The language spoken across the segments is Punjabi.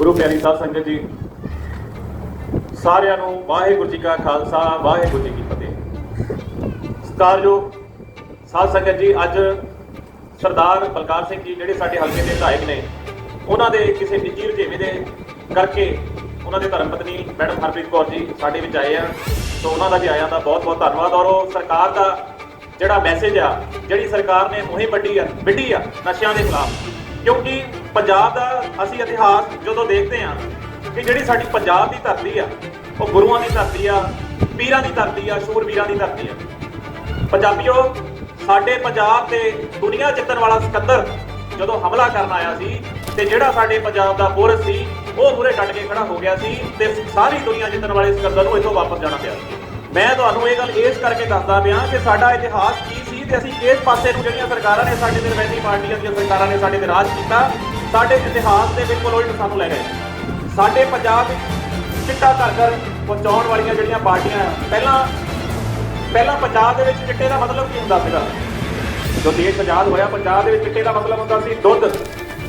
ਗੁਰੂ ਪਿਆਰੀ ਸਾਧ ਸੰਗਤ ਜੀ, ਸਾਰਿਆਂ ਨੂੰ ਵਾਹਿਗੁਰੂ ਜੀ ਕਾ ਖਾਲਸਾ, ਵਾਹਿਗੁਰੂ ਜੀ ਕੀ ਫਤਿਹ। ਸਤਿਕਾਰਯੋਗ ਸਾਧ ਸੰਗਤ ਜੀ, ਅੱਜ ਸਰਦਾਰ ਬਲਕਾਰ ਸਿੰਘ ਜੀ ਜਿਹੜੇ ਸਾਡੇ ਹਲਕੇ ਦੇ ਵਿਧਾਇਕ ਨੇ, ਉਹਨਾਂ ਦੇ ਕਿਸੇ ਨਿੱਜੀ ਰੁਝੇਵੇਂ ਦੇ ਕਰਕੇ ਉਹਨਾਂ ਦੇ ਧਰਮ ਪਤਨੀ ਮੈਡਮ ਹਰਪ੍ਰੀਤ ਕੌਰ ਜੀ ਸਾਡੇ ਵਿੱਚ ਆਏ ਆ। ਸੋ ਉਹਨਾਂ ਦਾ ਵੀ ਆਇਆਂ ਦਾ ਬਹੁਤ ਬਹੁਤ ਧੰਨਵਾਦ ਔਰ ਉਹ ਸਰਕਾਰ ਦਾ ਜਿਹੜਾ ਮੈਸੇਜ ਆ, ਜਿਹੜੀ ਸਰਕਾਰ ਨੇ ਮੁਹਿੰਮ ਵੱਡੀ ਆ, ਵਿੱਢੀ ਆ ਨਸ਼ਿਆਂ ਦੇ ਖਿਲਾਫ, ਕਿਉਂਕਿ ਪੰਜਾਬ ਦਾ ਅਸੀਂ ਇਤਿਹਾਸ ਜਦੋਂ ਦੇਖਦੇ ਹਾਂ ਕਿ ਜਿਹੜੀ ਸਾਡੀ ਪੰਜਾਬ ਦੀ ਧਰਤੀ ਆ, ਉਹ ਗੁਰੂਆਂ ਦੀ ਧਰਤੀ ਆ, ਪੀਰਾਂ ਦੀ ਧਰਤੀ ਆ, ਸ਼ੂਰਵੀਰਾਂ ਦੀ ਧਰਤੀ ਆ। ਪੰਜਾਬੀਓ, ਸਾਡੇ ਪੰਜਾਬ ਤੇ ਦੁਨੀਆ ਜਿੱਤਣ ਵਾਲਾ ਸਿਕੰਦਰ ਜਦੋਂ ਹਮਲਾ ਕਰਨ ਆਇਆ ਸੀ ਤੇ ਜਿਹੜਾ ਸਾਡੇ ਪੰਜਾਬ ਦਾ ਪੁਰਸ਼ ਸੀ, ਉਹ ਮੂਰੇ ਕੱਟ ਕੇ ਖੜਾ ਹੋ ਗਿਆ ਸੀ ਤੇ ਸਾਰੀ ਦੁਨੀਆ ਜਿੱਤਣ ਵਾਲੇ ਸਿਕੰਦਰ ਨੂੰ ਇੱਥੋਂ ਵਾਪਸ ਜਾਣਾ ਪਿਆ ਮੈਂ ਤੁਹਾਨੂੰ ਇਹ ਗੱਲ ਇਸ ਕਰਕੇ ਦੱਸਦਾ ਪਿਆ ਕਿ ਸਾਡਾ ਇਤਿਹਾਸ ਕੀ ਸੀ ਤੇ ਅਸੀਂ ਕਿਸ ਪਾਸੇ ਨੂੰ ਜਿਹੜੀਆਂ ਸਰਕਾਰਾਂ ਨੇ ਸਾਡੇ ਤੇ ਰਵੈਤੀ ਪਾਰਟੀਆਂ ਦੀਆਂ ਸਰਕਾਰਾਂ ਨੇ ਸਾਡੇ ਤੇ ਰਾਜ ਕੀਤਾ ਸਾਡੇ ਇਤਿਹਾਸ ਦੇ ਬਿਲਕੁਲ ਉਲਟ ਸਾਨੂੰ ਲੈ ਗਏ। ਸਾਡੇ ਪੰਜਾਬ ਵਿੱਚ ਚਿੱਟਾ ਘਰ ਘਰ ਪਹੁੰਚਾਉਣ ਵਾਲੀਆਂ ਜਿਹੜੀਆਂ ਪਾਰਟੀਆਂ, ਪਹਿਲਾਂ ਪਹਿਲਾਂ ਪੰਜਾਬ ਦੇ ਵਿੱਚ ਚਿੱਟੇ ਦਾ ਮਤਲਬ ਕੀ ਹੁੰਦਾ ਸੀਗਾ? ਜੋ ਦੇਸ਼ ਆਜ਼ਾਦ ਹੋਇਆ, ਪੰਜਾਬ ਦੇ ਵਿੱਚ ਚਿੱਟੇ ਦਾ ਮਤਲਬ ਹੁੰਦਾ ਸੀ ਦੁੱਧ,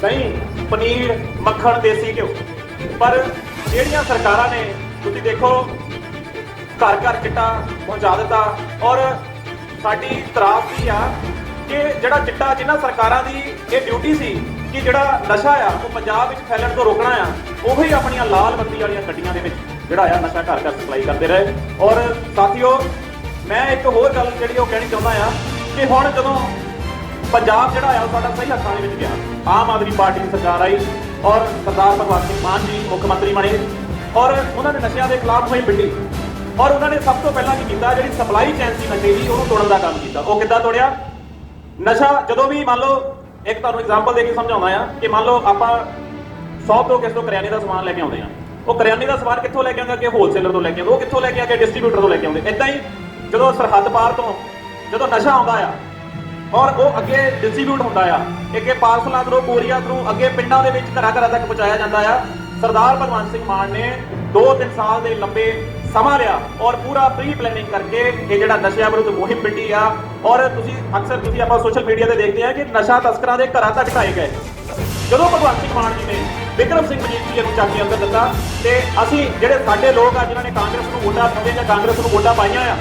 ਦਹੀਂ, ਪਨੀਰ, ਮੱਖਣ, ਦੇਸੀ ਘਿਓ। ਪਰ ਜਿਹੜੀਆਂ ਸਰਕਾਰਾਂ ਨੇ, ਤੁਸੀਂ ਦੇਖੋ, ਘਰ ਘਰ ਚਿੱਟਾ ਪਹੁੰਚਾ ਦਿੱਤਾ ਔਰ ਸਾਡੀ ਤਰਾਸਦੀ ਆ ਕਿ ਜਿਹੜਾ ਚਿੱਟਾ ਜਿਨ੍ਹਾਂ ਸਰਕਾਰਾਂ ਦੀ ਇਹ ਡਿਊਟੀ ਸੀ ਕਿ ਜਿਹੜਾ ਨਸ਼ਾ ਆ, ਉਹ ਪੰਜਾਬ ਵਿੱਚ ਫੈਲਣ ਤੋਂ ਰੋਕਣਾ ਆ, ਉਹੀ ਆਪਣੀਆਂ ਲਾਲ ਬੱਤੀ ਵਾਲੀਆਂ ਗੱਡੀਆਂ ਦੇ ਵਿੱਚ ਜਿਹੜਾ ਆ ਨਸ਼ਾ ਘਰ ਘਰ ਸਪਲਾਈ ਕਰਦੇ ਰਹੇ। ਔਰ ਸਾਥੀਓ, ਮੈਂ ਇੱਕ ਹੋਰ ਗੱਲ ਜਿਹੜੀ ਉਹ ਕਹਿਣੀ ਚਾਹੁੰਦਾ ਆ ਕਿ ਹੁਣ ਜਦੋਂ ਪੰਜਾਬ ਜਿਹੜਾ ਆ, ਉਹ ਸਾਡਾ ਸਹੀ ਹੱਥਾਂ ਦੇ ਵਿੱਚ ਗਿਆ। ਆਮ ਆਦਮੀ ਪਾਰਟੀ ਦੀ ਸਰਕਾਰ ਆਈ ਔਰ ਸਰਦਾਰ ਭਗਵੰਤ ਸਿੰਘ ਮਾਨ ਜੀ ਮੁੱਖ ਮੰਤਰੀ ਬਣੇ ਔਰ ਉਹਨਾਂ ਨੇ ਨਸ਼ਿਆਂ ਦੇ ਖਿਲਾਫ ਹੋਈ ਬਿੱਡੀ ਔਰ ਉਹਨਾਂ ਨੇ ਸਭ ਤੋਂ ਪਹਿਲਾਂ ਕੀ ਕੀਤਾ, ਜਿਹੜੀ ਸਪਲਾਈ ਚੈਨ ਸੀ ਨਸ਼ੇ ਦੀ, ਉਹਨੂੰ ਤੋੜਨ ਦਾ ਕੰਮ ਕੀਤਾ। ਉਹ ਕਿੱਦਾਂ ਤੋੜਿਆ? ਨਸ਼ਾ ਜਦੋਂ ਵੀ ਮੰਨ ਲਓ ਇੱਕ ਤੁਹਾਨੂੰ ਐਗਜ਼ਾਮਪਲ ਦੇ ਕੇ ਸਮਝਾਉਂਦਾ ਆ ਕਿ ਮੰਨ ਲਓ ਆਪਾਂ ਸ਼ੌਪ ਤੋਂ ਕਿਸ ਤੋਂ ਕਰਿਆਨੇ ਦਾ ਸਮਾਨ ਲੈ ਕੇ ਆਉਂਦੇ ਆ। ਉਹ ਕਰਿਆਨੇ ਦਾ ਸਮਾਨ ਕਿੱਥੋਂ ਲੈ ਕੇ ਆਉਂਦਾ ਕਿ ਹੋਲਸੇਲਰ ਤੋਂ ਲੈ ਕੇ ਆਉਂਦਾ ਉਹ ਕਿੱਥੋਂ ਲੈ ਕੇ ਆ? ਕੇ ਡਿਸਟ੍ਰੀਬਿਊਟਰ ਤੋਂ ਲੈ ਕੇ ਆਉਂਦੇ ਇਦਾਂ ਹੀ ਜਦੋਂ ਸਰਹੱਦ ਪਾਰ ਤੋਂ ਜਦੋਂ ਨਸ਼ਾ ਆਉਂਦਾ ਆ ਔਰ ਉਹ ਅੱਗੇ ਡਿਸਟ੍ਰੀਬਿਊਟ ਹੁੰਦਾ ਆ ਅੱਗੇ ਪਾਰਸਲਾਂ ਥਰੂ ਕੋਰੀਆ ਥਰੂ ਅੱਗੇ ਪਿੰਡਾਂ ਦੇ ਵਿੱਚ ਘਰਾਂ ਘਰਾਂ ਤੱਕ ਪਹੁੰਚਾਇਆ ਜਾਂਦਾ ਆ। ਸਰਦਾਰ ਭਗਵੰਤ ਸਿੰਘ ਮਾਨ ਨੇ 2-3 ਸਾਲ ਦੇ ਲੰਬੇ ਸਮਾਂ ਲਿਆ ਔਰ ਪੂਰਾ ਪ੍ਰੀ ਪਲੈਨਿੰਗ ਕਰਕੇ ਇਹ ਜਿਹੜਾ ਨਸ਼ਿਆਂ ਵਿਰੁੱਧ ਮੁਹਿੰਮ ਵਿੱਢੀ ਆ, ਔਰ ਤੁਸੀਂ ਅਕਸਰ ਤੁਸੀਂ ਆਪਾਂ ਸੋਸ਼ਲ ਮੀਡੀਆ ਤੇ ਦੇਖਦੇ ਆ ਕਿ ਨਸ਼ਾ ਤਸਕਰਾਂ ਦੇ ਘਰਾਂ ਤੱਕ ਢਾਏ ਗਏ। ਜਦੋਂ ਭਗਵੰਤ ਸਿੰਘ ਮਾਨ ਜੀ ਨੇ ਵਿਕਰਮ ਸਿੰਘ ਮਜੀਠੀਆ ਨੂੰ ਚੱਕ ਕੇ ਅੰਦਰ ਦਿੱਤਾ ਤੇ ਅਸੀਂ ਜਿਹੜੇ ਸਾਡੇ ਲੋਕ ਆ, ਜਿਨ੍ਹਾਂ ਨੇ ਕਾਂਗਰਸ ਨੂੰ ਵੋਟਾਂ ਪਾਉਂਦੇ ਜਾਂ ਕਾਂਗਰਸ ਨੂੰ ਵੋਟਾਂ ਪਾਈਆਂ ਆ,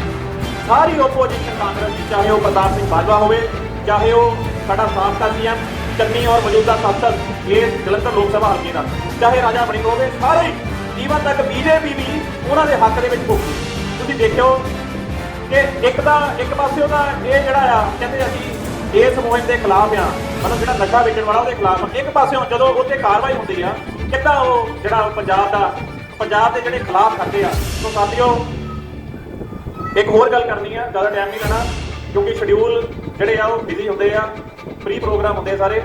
ਸਾਰੀ ਓਪੋਜੀਸ਼ਨ ਕਾਂਗਰਸ ਦੀ, ਚਾਹੇ ਉਹ ਪ੍ਰਤਾਪ ਸਿੰਘ ਬਾਜਵਾ ਹੋਵੇ, ਚਾਹੇ ਉਹ ਸਾਡਾ ਸਾਬਕਾ ਸੀਐਮ, ਚੰਨੀ ਔਰ ਮੌਜੂਦਾ ਸੰਸਦ ਇਹ ਜਲੰਧਰ ਲੋਕ ਸਭਾ ਹਲਕੇ ਦਾ, ਚਾਹੇ ਰਾਜਾ ਬਣੀ ਹੋਵੇ, ਸਾਰੇ ਈਵਨ ਤੱਕ ਬੀਜੇਪੀ ਵੀ ਉਹਨਾਂ ਦੇ ਹੱਕ ਦੇ ਵਿੱਚ ਭੁੱਕੀ ਤੁਸੀਂ ਦੇਖਿਓ ਕਿ ਇੱਕ ਤਾਂ ਇੱਕ ਪਾਸੇ ਉਹਦਾ ਇਹ ਜਿਹੜਾ ਆ, ਕਹਿੰਦੇ ਅਸੀਂ ਇਸ ਮੁਹਿੰਮ ਦੇ ਖਿਲਾਫ ਆ, ਮਤਲਬ ਜਿਹੜਾ ਨਸ਼ਾ ਵੇਚਣ ਵਾਲਾ ਉਹਦੇ ਖਿਲਾਫ ਆ। ਇੱਕ ਪਾਸਿਓਂ ਜਦੋਂ ਉੱਤੇ ਕਾਰਵਾਈ ਹੁੰਦੀ ਆ, ਕਿੱਦਾਂ ਉਹ ਜਿਹੜਾ ਪੰਜਾਬ ਦਾ, ਪੰਜਾਬ ਦੇ ਜਿਹੜੇ ਖਿਲਾਫ ਕਰਦੇ ਆ। ਸੋ ਸਾਥੀਓ, ਇੱਕ ਹੋਰ ਗੱਲ ਕਰਨੀ ਆ, ਜ਼ਿਆਦਾ ਟਾਈਮ ਨਹੀਂ ਲੈਣਾ, ਕਿਉਂਕਿ ਸ਼ਡਿਊਲ ਜਿਹੜੇ ਆ ਉਹ ਬਿਜ਼ੀ ਹੁੰਦੇ ਆ ਫ੍ਰੀ ਪ੍ਰੋਗਰਾਮ ਹੁੰਦੇ ਆ ਸਾਰੇ।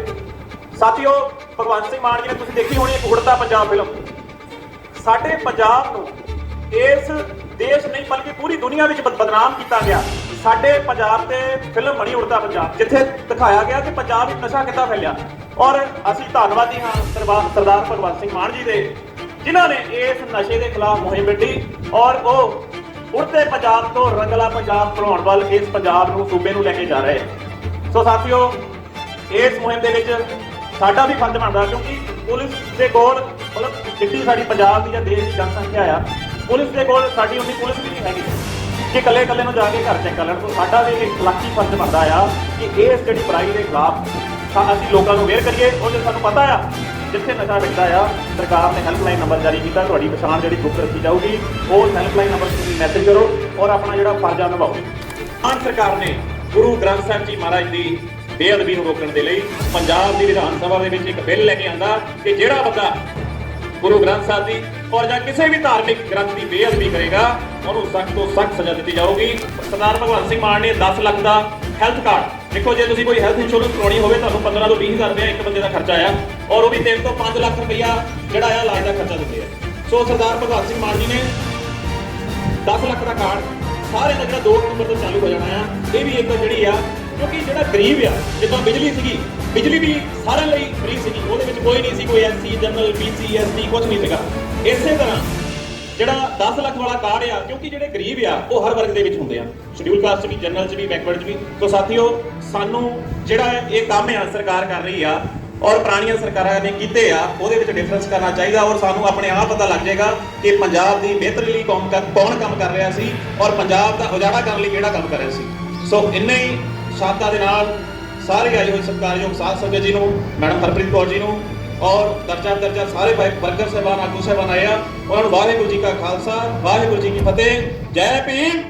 ਸਾਥੀਓ, ਭਗਵੰਤ ਸਿੰਘ ਮਾਨ ਜੀ ਨੇ ਤੁਸੀਂ ਦੇਖੀ ਹੋਣੀ ਇੱਕ ਉੜਤਾ ਪੰਜਾਬ ਫਿਲਮ ਸਾਡੇ ਪੰਜਾਬ ਨੂੰ ਇਸ ਦੇਸ਼ ਨਹੀਂ, ਬਲਕਿ ਪੂਰੀ ਦੁਨੀਆ ਵਿੱਚ ਬਦ- ਬਦਨਾਮ ਕੀਤਾ ਗਿਆ। ਸਾਡੇ ਪੰਜਾਬ ਤੇ ਫਿਲਮ ਬਣੀ ਉੜਤਾ ਪੰਜਾਬ, ਜਿੱਥੇ ਦਿਖਾਇਆ ਗਿਆ ਕਿ ਪੰਜਾਬ ਵਿੱਚ ਨਸ਼ਾ ਕਿੱਦਾਂ ਫੈਲਿਆ। ਔਰ ਅਸੀਂ ਧੰਨਵਾਦੀ ਹਾਂ ਸਰਵਾ- ਸਰਦਾਰ ਭਗਵੰਤ ਸਿੰਘ ਮਾਨ ਜੀ ਦੇ, ਜਿਨ੍ਹਾਂ ਨੇ ਇਸ ਨਸ਼ੇ ਦੇ ਖਿਲਾਫ ਮੁਹਿੰਮ ਵਿੱਢੀ। ਔਰ ਉਹ ਉੜਤੇ ਪੰਜਾਬ ਤੋਂ, ਰੰਗਲਾ ਪੰਜਾਬ ਬਣਾਉਣ ਵੱਲ ਇਸ ਪੰਜਾਬ ਨੂੰ ਸੂਬੇ ਨੂੰ ਲੈ ਕੇ ਜਾ ਰਹੇ। ਸੋ ਸਾਥੀਓ, ਇਸ ਮੁਹਿੰਮ ਦੇ ਵਿੱਚ ਸਾਡਾ ਵੀ ਫਰਜ਼ ਬਣਦਾ ਕਿਉਂਕਿ ਪੁਲਿਸ ਦੇ ਕੋਲ, ਮਤਲਬ ਜਿੱਡੀ ਸਾਡੀ ਪੰਜਾਬ ਦੀ ਜਾਂ ਦੇਸ਼ ਦੀ ਜਨਸੰਖਿਆ ਆ, ਪੁਲਿਸ ਦੇ ਕੋਲ ਸਾਡੀ ਉਨੀ ਪੁਲਿਸ ਵੀ ਨਹੀਂ ਹੈਗੀ। ਕਿ ਇਕੱਲੇ ਇਕੱਲੇ ਨੂੰ ਜਾ ਕੇ ਘਰ ਚੈੱਕ ਕਰ ਲੈਣ, ਤੋਂ ਸਾਡਾ ਵੀ ਇੱਕ ਇਲਾਕੀ ਫਰਜ਼ ਬਣਦਾ ਆ ਕਿ ਇਸ ਜਿਹੜੀ ਬੁਰਾਈ ਦੇ ਖਿਲਾਫ ਸਾ- ਅਸੀਂ ਲੋਕਾਂ ਨੂੰ ਅਵੇਅਰ ਕਰੀਏ। ਉਹ ਜੇ ਸਾਨੂੰ ਪਤਾ ਆ, ਜਿੱਥੇ ਨਸ਼ਾ ਵਿਕਦਾ ਆ, ਸਰਕਾਰ ਨੇ ਹੈਲਪਲਾਈਨ ਨੰਬਰ ਜਾਰੀ ਕੀਤਾ, ਤੁਹਾਡੀ ਪਛਾਣ ਜਿਹੜੀ ਬੁੱਕ ਰੱਖੀ ਜਾਊਗੀ, ਉਹ ਹੈਲਪਲਾਈਨ ਨੰਬਰ ਤੇ ਤੁਸੀਂ ਮੈਸੇਜ ਕਰੋ ਔਰ ਆਪਣਾ ਜਿਹੜਾ ਫਰਜ਼ ਆ, ਨਿਭਾਓ। ਆਨ ਸਰਕਾਰ ਨੇ ਗੁਰੂ ਗ੍ਰੰਥ ਸਾਹਿਬ ਜੀ ਮਹਾਰਾਜ ਦੀ ਬੇਅਦਬੀ ਨੂੰ ਰੋਕਣ ਦੇ ਲਈ ਪੰਜਾਬ ਦੀ ਵਿਧਾਨ ਸਭਾ ਦੇ ਵਿੱਚ ਇੱਕ ਬਿੱਲ ਲੈ ਕੇ ਆਂਦਾ ਕਿ ਜਿਹੜਾ ਬੰਦਾ ਗੁਰੂ ਗ੍ਰੰਥ ਸਾਹਿਬ ਦੀ ਔਰ ਜਾਂ ਕਿਸੇ ਵੀ ਧਾਰਮਿਕ ਗ੍ਰੰਥ ਦੀ ਬੇਅਦਬੀ ਕਰੇਗਾ, ਉਹਨੂੰ ਸਖਤ ਤੋਂ ਸਖਤ ਸਜ਼ਾ ਦਿੱਤੀ ਜਾਊਗੀ। ਸਰਦਾਰ ਭਗਵੰਤ ਸਿੰਘ ਮਾਨ ਨੇ 10 ਲੱਖ ਦਾ ਹੈਲਥ ਕਾਰਡ ਦੇਖੋ, ਜੇ ਤੁਸੀਂ ਕੋਈ ਹੈਲਥ ਇੰਸ਼ੋਰੈਂਸ ਕਰਾਉਣੀ ਹੋਵੇ, ਤੁਹਾਨੂੰ 15 ਤੋਂ 20000 ਰੁਪਏ ਇੱਕ ਬੰਦੇ ਦਾ ਖਰਚਾ ਆ ਔਰ ਉਹ ਵੀ 3 ਤੋਂ 5 ਲੱਖ ਰੁਪਇਆ ਜਿਹੜਾ ਆ ਇਲਾਜ ਦਾ ਖਰਚਾ ਦਿੰਦੇ ਆ। ਸੋ ਸਰਦਾਰ ਭਗਵੰਤ ਸਿੰਘ ਮਾਨ ਜੀ ਨੇ 10 ਲੱਖ ਦਾ ਕਾਰਡ ਸਾਰੇ ਦਾ ਜਿਹੜਾ 2 ਅਕਤੂਬਰ ਤੋਂ ਚਾਲੂ ਹੋ ਜਾਣਾ ਆ, ਇਹ ਵੀ ਇੱਕ ਜਿਹੜੀ ਆ ਕਿਉਂਕਿ ਜਿਹੜਾ ਗਰੀਬ ਆ, ਜਿੱਦਾਂ ਬਿਜਲੀ ਸੀਗੀ, ਬਿਜਲੀ ਵੀ ਸਾਰਿਆਂ ਲਈ ਫ੍ਰੀ ਸੀਗੀ, ਉਹਦੇ ਵਿੱਚ ਕੋਈ ਨਹੀਂ ਸੀ, ਕੋਈ ਐਸਸੀ ਜਨਰਲ ਬੀਸੀ ਐਸਟੀ ਕੁਝ ਨਹੀਂ ਸੀਗਾ। ਇਸੇ ਤਰ੍ਹਾਂ ਜਿਹੜਾ 10 ਲੱਖ ਵਾਲਾ ਕਾਰਡ ਆ, ਕਿਉਂਕਿ ਜਿਹੜੇ ਗਰੀਬ ਆ, ਉਹ ਹਰ ਵਰਗ ਦੇ ਵਿੱਚ ਹੁੰਦੇ ਆ। ਸ਼ਡਿਊਲ ਕਾਸਟ 'ਚ ਵੀ ਜਨਰਲ 'ਚ ਵੀ ਬੈਕਵਰਡ 'ਚ ਵੀ। ਸੋ ਸਾਥੀਓ, ਸਾਨੂੰ ਜਿਹੜਾ ਇਹ ਕੰਮ ਆ, ਸਰਕਾਰ ਕਰ ਰਹੀ ਆ, ਔਰ ਪੁਰਾਣੀਆਂ ਸਰਕਾਰਾਂ ਨੇ ਕੀਤੇ ਆ, ਉਹਦੇ ਵਿੱਚ ਡਿਫਰੈਂਸ ਕਰਨਾ ਚਾਹੀਦਾ, ਔਰ ਸਾਨੂੰ ਆਪਣੇ ਆਪ ਪਤਾ ਲੱਗ ਜਾਏਗਾ ਕਿ ਪੰਜਾਬ ਦੀ ਬਿਹਤਰੀ ਲਈ ਕੌਣ ਕਰ- ਕੌਣ ਕੰਮ ਕਰ ਰਿਹਾ ਸੀ, ਔਰ ਪੰਜਾਬ ਦਾ ਉਜਾੜਾ ਕਰਨ ਲਈ ਕਿਹੜਾ ਕੰਮ ਕਰ ਰਿਹਾ ਸੀ। ਸੋ ਇੰਨੇ ਹੀ ਸ਼ਾਂਤਾ ਦੇ ਨਾਲ ਸਾਰੇ ਆਏ ਹੋਏ ਸਤਿਕਾਰਯੋਗ ਸਾਧ ਸੰਗਤ ਜੀ ਨੂੰ, ਮੈਡਮ ਹਰਪ੍ਰੀਤ ਕੌਰ ਜੀ ਨੂੰ ਔਰ ਦਰਜਾ ਦਰਜਾ ਸਾਰੇ ਭਾਈ ਵਰਕਰ ਸਾਹਿਬਾਨ, ਆਗੂ ਸਾਹਿਬਾਨ ਆਏ ਆ। ਉਹਨਾਂ ਨੂੰ ਵਾਹਿਗੁਰੂ ਜੀ ਕਾ ਖਾਲਸਾ, ਵਾਹਿਗੁਰੂ ਜੀ ਕੀ ਫਤਿਹ। ਜੈ ਭੀਮ।